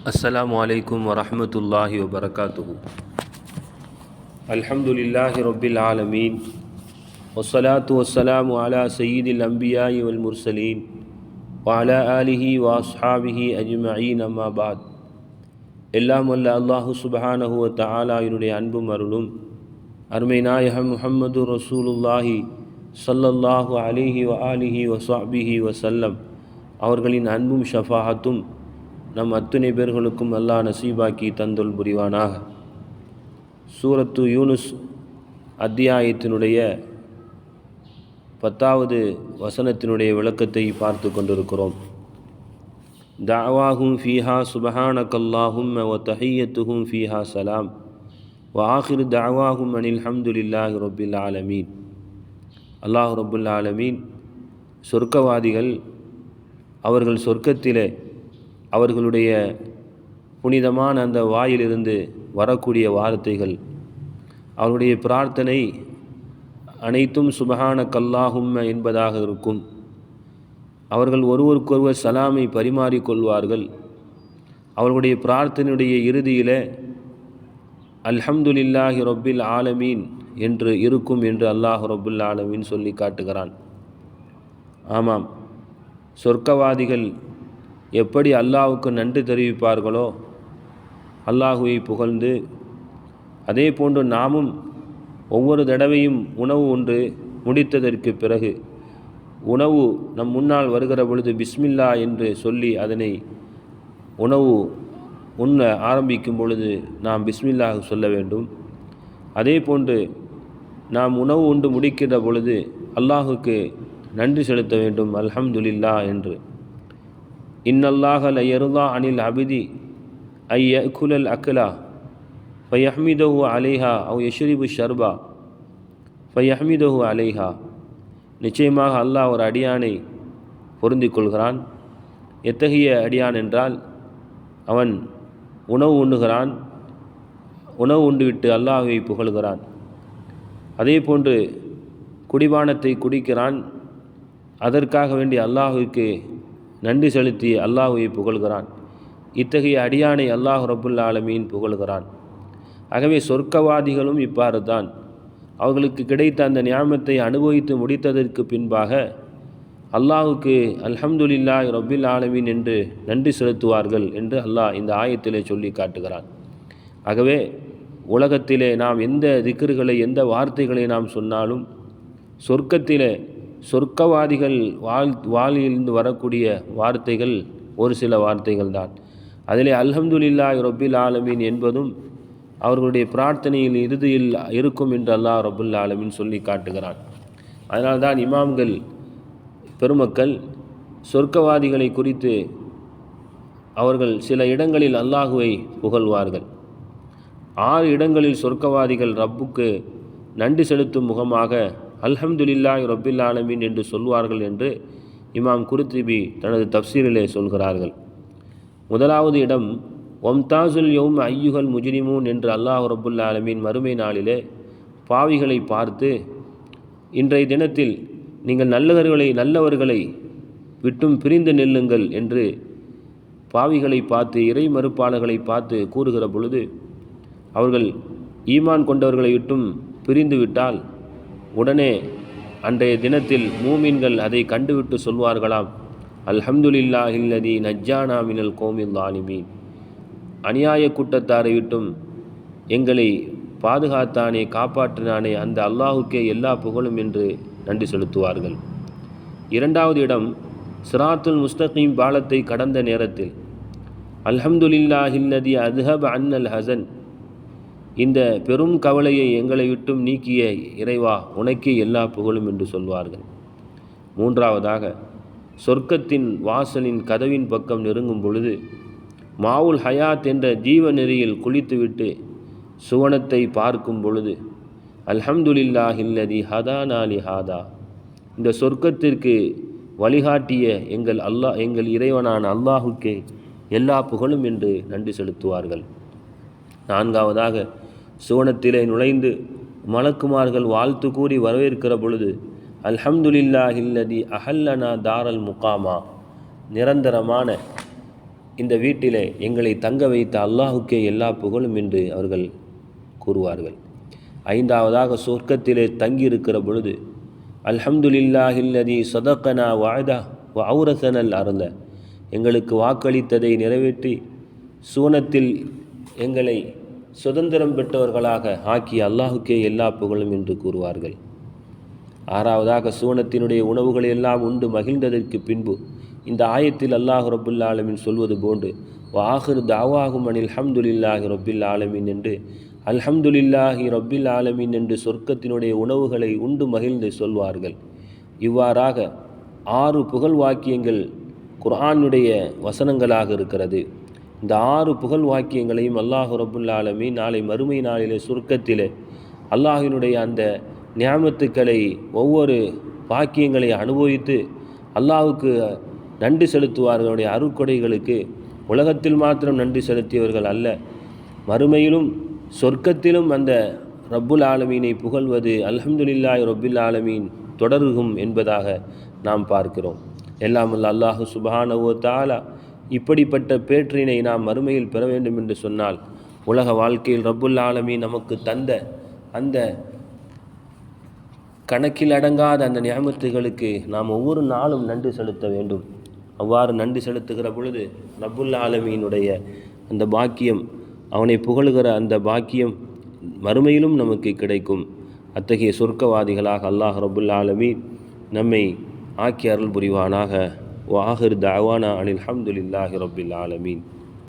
السلام عليكم ورحمة الله وبركاته الحمد لله رب العالمين والصلاة والسلام على سيد الأنبياء والمرسلين وعلى آله وأصحابه أجمعين أما بعد எல்லாம் வல்ல அல்லாஹு சுபஹானஹு வ தஆலாவினுடைய அன்பும் அருளும் அருமை நாயகம் முஹம்மது ரசூலுல்லாஹி ஸல்லல்லாஹு அலைஹி வ ஆலிஹி வ ஸஹ்பிஹி வசல்லம் அவர்களின் அன்பும் ஷஃபாஹத்தும் நம் அத்துணை பேர்களுக்கும் அல்லாஹ் நசீபாக்கி தந்தொல் புரிவானாக. சூரத்து யூனுஸ் அத்தியாயத்தினுடைய பத்தாவது வசனத்தினுடைய விளக்கத்தை பார்த்து கொண்டிருக்கிறோம். தாவாஹும் ஃபீஹா சுபஹானகல்லாஹும் வ தஹியத்துஹும் ஃபீஹா சலாம். வ ஆஹிரு தாவாஹும் அனில் ஹம்துலில்லாஹ் ரொபில் ஆலமீன். அல்லாஹ் ரபுல் ஆலமீன் சொர்க்கவாதிகள் அவர்கள் சொர்க்கத்திலே அவர்களுடைய புனிதமான அந்த வாயிலிருந்து வரக்கூடிய வார்த்தைகள். அவருடைய பிரார்த்தனை அனைத்தும் சுபஹான கல்லாஹும்ம என்பதாக இருக்கும். அவர்கள் ஒருவருக்கொருவர் சலாமை பரிமாறிக்கொள்வார்கள் அவர்களுடைய பிரார்த்தனையுடைய இறுதியில் அல்ஹம்துலில்லாஹி ரொப்பில் ஆலமீன் என்று இருக்கும் என்று அல்லாஹ் ரொப்புல் ஆலமீன் சொல்லி காட்டுகிறான். ஆமாம். சொர்க்கவாதிகள் எப்படி அல்லாஹுக்கு நன்றி தெரிவிப்பார்களோ அல்லாஹுவை புகழ்ந்து அதே போன்று நாமும் ஒவ்வொரு தடவையும் உணவு ஒன்று முடித்ததற்கு பிறகு உணவு நம் முன்னால் வருகிற பொழுது பிஸ்மில்லா என்று சொல்லி அதனை உணவு உண்ண ஆரம்பிக்கும் பொழுது நாம் பிஸ்மில்லாக சொல்ல வேண்டும். அதே போன்று நாம் உணவு உண்டு முடிக்கிற பொழுது அல்லாஹுக்கு நன்றி செலுத்த வேண்டும். அல்ஹம்துலில்லா என்று. இன்னல்லாஹ லயருதா அனில் அபிதி ஐ குலல் அக்லா ஃபயஹ்மிதஹு அலைஹா அவ் யஷ்ரிபு ஷர்பா ஃபயஹ்மிதஹு அலைஹா. நிச்சயமாக அல்லாஹ் ஒரு அடியானை பொருந்திக் கொள்கிறான். எத்தகைய அடியான் என்றால் அவன் உணவு உண்ணுகிறான் உணவு உண்டுவிட்டு அல்லாஹுவை புகழ்கிறான். அதே போன்று குடிபானத்தை குடிக்கிறான். அதற்காக வேண்டி அல்லாஹுக்கு நன்றி செலுத்தி அல்லாஹுவை புகழ்கிறான். இத்தகைய அடியானை அல்லாஹ் ரபுல் ஆலமீன் புகழ்கிறான். ஆகவே சொர்க்கவாதிகளும் இவ்வாறு தான் அவர்களுக்கு கிடைத்த அந்த நியாமத்தை அனுபவித்து முடித்ததற்கு பின்பாக அல்லாஹுக்கு அல்ஹம்துலில்லா ரபில் ஆலமீன் என்று நன்றி செலுத்துவார்கள் என்று அல்லாஹ் இந்த ஆயத்திலே சொல்லி காட்டுகிறான். ஆகவே உலகத்திலே நாம் எந்த திக்கர்களை எந்த வார்த்தைகளை நாம் சொன்னாலும் சொர்க்கத்திலே சொர்க்கவாதிகள் வாழ் வாழிலிருந்து வரக்கூடிய வார்த்தைகள் ஒரு சில வார்த்தைகள் தான் அதிலே அல்ஹம்துலில்லா ரொபில் ஆலமீன் என்பதும் அவர்களுடைய பிரார்த்தனையில் இறுதியில் இருக்கும் என்று அல்லாஹ் ரபுல் ஆலமின் சொல்லி காட்டுகிறான். அதனால்தான் இமாம்கள் பெருமக்கள் சொர்க்கவாதிகளை குறித்து அவர்கள் சில இடங்களில் அல்லாஹுவை புகழ்வார்கள். ஆறு இடங்களில் சொர்க்கவாதிகள் ரப்புக்கு நன்றி செலுத்தும் முகமாக அல்ஹம்துலில்லாஹ் ரபில் ஆலமீன் என்று சொல்வார்கள் என்று இமாம் குருத்திபி தனது தப்சீரிலே சொல்கிறார்கள். முதலாவது இடம் ஒம்தாசுல் யௌம் ஐயுகல் முஜிரிமூன் என்று அல்லாஹ் ரபுல் ஆலமீன் மறுமை நாளிலே பாவிகளை பார்த்து இன்றைய தினத்தில் நீங்கள் நல்லவர்களை நல்லவர்களை விட்டும் பிரிந்து நில்லுங்கள் என்று பாவிகளை பார்த்து இறை மறுப்பாளர்களை பார்த்து கூறுகிற பொழுது அவர்கள் ஈமான் கொண்டவர்களை விட்டும் பிரிந்து விட்டால் உடனே அன்றைய தினத்தில் மூமின்கள் அதை கண்டுவிட்டு சொல்வார்களாம். அல்ஹம்துலில்லா இல்லதி நஜ்ஜானா மினல் கோமில் ஆலிமீன் அநியாய கூட்டத்தாரை விட்டும் எங்களை பாதுகாத்தானே காப்பாற்றினானே அந்த அல்லாஹுக்கே எல்லா புகழும் என்று நன்றி செலுத்துவார்கள். இரண்டாவது இடம் சிராத்துல் முஸ்தகீம் பாலத்தை கடந்த நேரத்தில். அல்ஹம்துலில்லா ஹில்லதி அன் அல் ஹசன். இந்த பெரும் கவலையை எங்களை விட்டும் நீக்கிய இறைவா உனக்கே எல்லா புகழும் என்று சொல்வார்கள். மூன்றாவதாக சொர்க்கத்தின் வாசலின் கதவின் பக்கம் நெருங்கும் பொழுது மாவுல் ஹயாத் என்ற ஜீவ நெறியில் குளித்துவிட்டு சுவனத்தை பார்க்கும் பொழுது அல்ஹம்துலில்லா ஹில்லதி ஹதானாலி ஹாதா. இந்த சொர்க்கத்திற்கு வழிகாட்டிய எங்கள் அல்லாஹ் எங்கள் இறைவனான அல்லாஹுக்கே எல்லா புகழும் என்று நன்றி செலுத்துவார்கள். நான்காவதாக சுவனத்திலே நுழைந்து மலக்குமார்கள் வாழ்த்து கூறி வரவேற்கிற பொழுது அல்ஹம்துலில்லாஹில்லதி அஹல்லனா தாரல் முகாமா. நிரந்தரமான இந்த வீட்டிலே எங்களை தங்க வைத்த அல்லாஹுக்கே எல்லா புகழும் என்று அவர்கள் கூறுவார்கள். ஐந்தாவதாக சொர்க்கத்திலே தங்கியிருக்கிற பொழுது அல்ஹம்துலில்லாஹில்லதி சதக்கனா வாய்தா அவுரசனல் அருந்த எங்களுக்கு வாக்களித்ததை நிறைவேற்றி சூனத்தில் எங்களை சுதந்திரம் பெற்றவர்களாக ஆக்கிய அல்லாஹுக்கே எல்லா புகழும் என்று கூறுவார்கள். ஆறாவதாக சூனத்தினுடைய உணவுகளை எல்லாம் உண்டு மகிழ்ந்ததற்கு பின்பு இந்த ஆயத்தில் அல்லாஹ் ரபுல்லா ஆலமின் சொல்வது போன்று வாஹிர் தாவாகும் அனில் ஹம்துலில்லாஹி ரபில் ஆலமின் என்று அல்ஹம்துலில்லாஹி ரபில் ஆலமின் என்று சொர்க்கத்தினுடைய உணவுகளை உண்டு மகிழ்ந்து சொல்வார்கள். இவ்வாறாக ஆறு புகழ் வாக்கியங்கள் குர்ஆனுடைய வசனங்களாக இருக்கிறது. இந்த ஆறு புகழ் வாக்கியங்களையும் அல்லாஹு ரபுல்லாலமி ஆலமீன் நாளை மறுமை நாளிலே சுருக்கத்திலே அல்லாஹினுடைய அந்த ஞாபத்துக்களை ஒவ்வொரு வாக்கியங்களை அனுபவித்து அல்லாஹுக்கு நன்றி செலுத்துவார்களுடைய அருக்கொடைகளுக்கு உலகத்தில் மாத்திரம் நன்றி செலுத்தியவர்கள் அல்ல. மறுமையிலும் சொர்க்கத்திலும் அந்த ரப்புல் ஆலமீனை புகழ்வது அல்ஹம்துலில்லாய் ரப்புல் ஆலமீன் தொடருகும் என்பதாக நாம் பார்க்கிறோம். எல்லாம் அல்ல அல்லாஹு சுபானவோ தாலா இப்படிப்பட்ட பேற்றினை நாம் மறுமையில் பெற வேண்டும் என்று சொன்னால் உலக வாழ்க்கையில் ரப்புல் ஆலமி நமக்கு தந்த அந்த கணக்கில் அடங்காத அந்த நியமத்துகளுக்கு நாம் ஒவ்வொரு நாளும் நன்றி செலுத்த வேண்டும். அவ்வாறு நன்றி செலுத்துகிற பொழுது ரப்புல் ஆலமியினுடைய அந்த பாக்கியம் அவனை புகழுகிற அந்த பாக்கியம் மறுமையிலும் நமக்கு கிடைக்கும். அத்தகைய சொர்க்கவாதிகளாக அல்லாஹ் ரபுல் ஆலமி நம்மை ஆக்கி அருள் புரிவானாக. வாஹிர் தாவானா அனில் அஹமதுல்லாஹி ரபில் ஆலமீன்